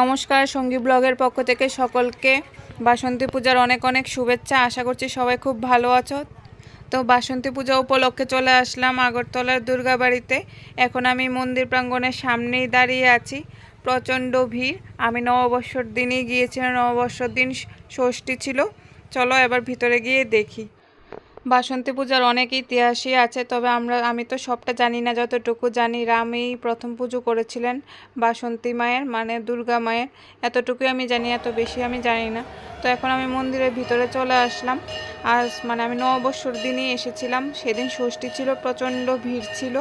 নমস্কার, সঙ্গী ব্লগের পক্ষ থেকে সকলকে বাসন্তী পূজার অনেক অনেক শুভেচ্ছা। আশা করছি সবাই খুব ভালো আছো। তো বাসন্তী পূজা উপলক্ষে চলে আসলাম আগরতলার দুর্গাবাড়িতে। এখন আমি মন্দির প্রাঙ্গণের সামনেই দাঁড়িয়ে আছি। প্রচণ্ড ভিড়। আমি নববর্ষর দিনই গিয়েছিলাম, নববর্ষর দিন ষষ্ঠী ছিল। চলো এবার ভিতরে গিয়ে দেখি। বাসন্তী পূজার অনেক ইতিহাসই আছে, তবে আমরা, আমি তো সবটা জানি না, যতটুকু জানি রামই প্রথম পুজো করেছিলেন বাসন্তী মায়ের মানে দুর্গা মায়ের। এতটুকুই আমি জানি, এত বেশি আমি জানি না। তো এখন আমি মন্দিরের ভিতরে চলে আসলাম। আজ মানে আমি নববর্ষর দিনই এসেছিলাম। সেদিন ষষ্ঠী ছিল, প্রচণ্ড ভিড় ছিল।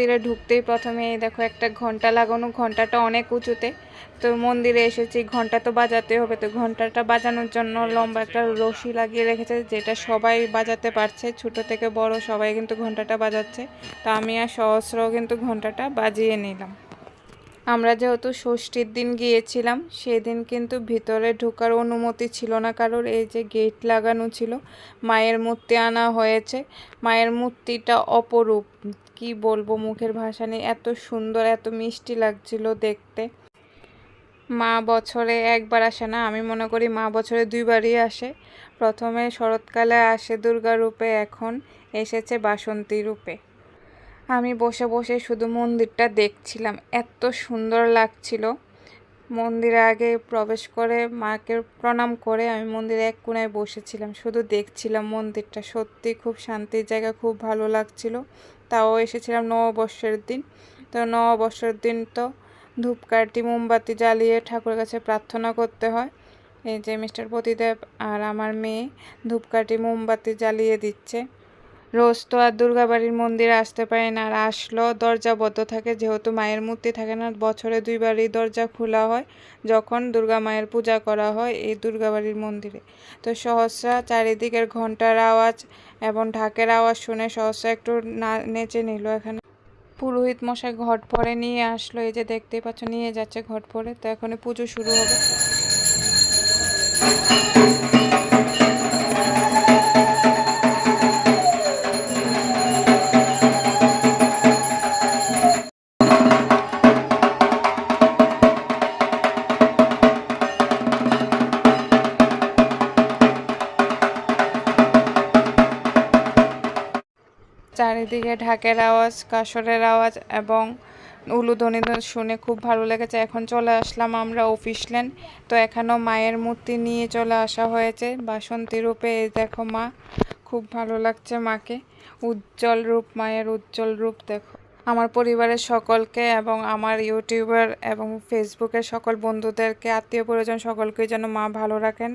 মন্দিরে ঢুকতেই প্রথমে দেখো একটা ঘণ্টা লাগানো, ঘন্টাটা অনেক উঁচুতে। তো মন্দিরে এসেছি, ঘণ্টা তো বাজাতে হবে। তো ঘন্টাটা বাজানোর জন্য লম্বা একটা রশি লাগিয়ে রেখেছে, যেটা সবাই বাজাতে পারছে। ছোট থেকে বড় সবাই কিন্তু ঘন্টাটা বাজাচ্ছে। তো আমি আর সহস্র কিন্তু ঘন্টাটা বাজিয়ে নিলাম। আমরা যেহেতু ষষ্ঠীর দিন গিয়েছিলাম, সেদিন কিন্তু ভিতরে ঢোকার অনুমতি ছিল না কারোর। এই যে গেট লাগানো ছিল, মায়ের মূর্তি আনা হয়েছে। মায়ের মূর্তিটা অপরূপ। কি বলব মুখের ভাষা নেই এত সুন্দর, এত মিষ্টি লাগছিল দেখতে। মা বছরে একবার আসে না, আমি মনে করি মা বছরে দুইবারই আসে। প্রথমে শরৎকালে আসে দুর্গা রূপে, এখন এসেছে বাসন্তী রূপে। আমি বসে বসে শুধু মন্দিরটা দেখছিলাম, এত সুন্দর লাগছিল। মন্দিরে আগে প্রবেশ করে মাকে প্রণাম করে আমি মন্দিরে এক কোনায় বসেছিলাম। শুধু দেখছিলাম মন্দিরটা। সত্যি খুব শান্তির জায়গা, খুব ভালো লাগছিল। তাও এসেছিলাম নববর্ষের দিন। তো নববর্ষের দিন তো ধূপকাঠি, মোমবাতি জ্বালিয়ে ঠাকুরের কাছে প্রার্থনা করতে হয়। এই যে মিস্টার প্রতিদেব আর আমার মেয়ে ধূপকাঠি, মোমবাতি জ্বালিয়ে দিচ্ছে। রোজ তো আর দুর্গাবাড়ির মন্দিরে আসতে পারে না আর আসলো দরজা বদ্ধ থাকে, যেহেতু মায়ের মূর্তি থাকে না, বছরে দুইবারই দরজা খোলা হয় যখন দুর্গা মায়ের পূজা করা হয় এই দুর্গাবাড়ির মন্দিরে। তো সহস্রা চারিদিকের ঘণ্টার আওয়াজ এবং ঢাকের আওয়াজ শুনে সহস্রা একটু না, নেচে নিল এখানে। পুরোহিত মশাই ঘট পরে নিয়ে আসলো, এই যে দেখতেই পাচ্ছ, নিয়ে যাচ্ছে ঘট পরে, তো এখন পুজো শুরু হবে। চারিদিকে ঢাকের আওয়াজ কাসরের আওয়াজ এবং উলুধ্বনি শুনে খুব ভালো লেগেছে। এখন চলে আসলাম আমরা অফিস ল্যান্ড তো এখানেও মায়ের মূর্তি নিয়ে চলে আসা হয়েছে। বাসন্তী রূপে এই দেখো মা, খুব ভালো লাগছে মাকে। উজ্জ্বল রূপ, মায়ের উজ্জ্বল রূপ দেখো। আমার পরিবারের সকলকে এবং আমার ইউটিউবার এবং ফেসবুকের সকল বন্ধুদেরকে, আত্মীয় পরিজন সকলকে যেন মা ভালো রাখেন।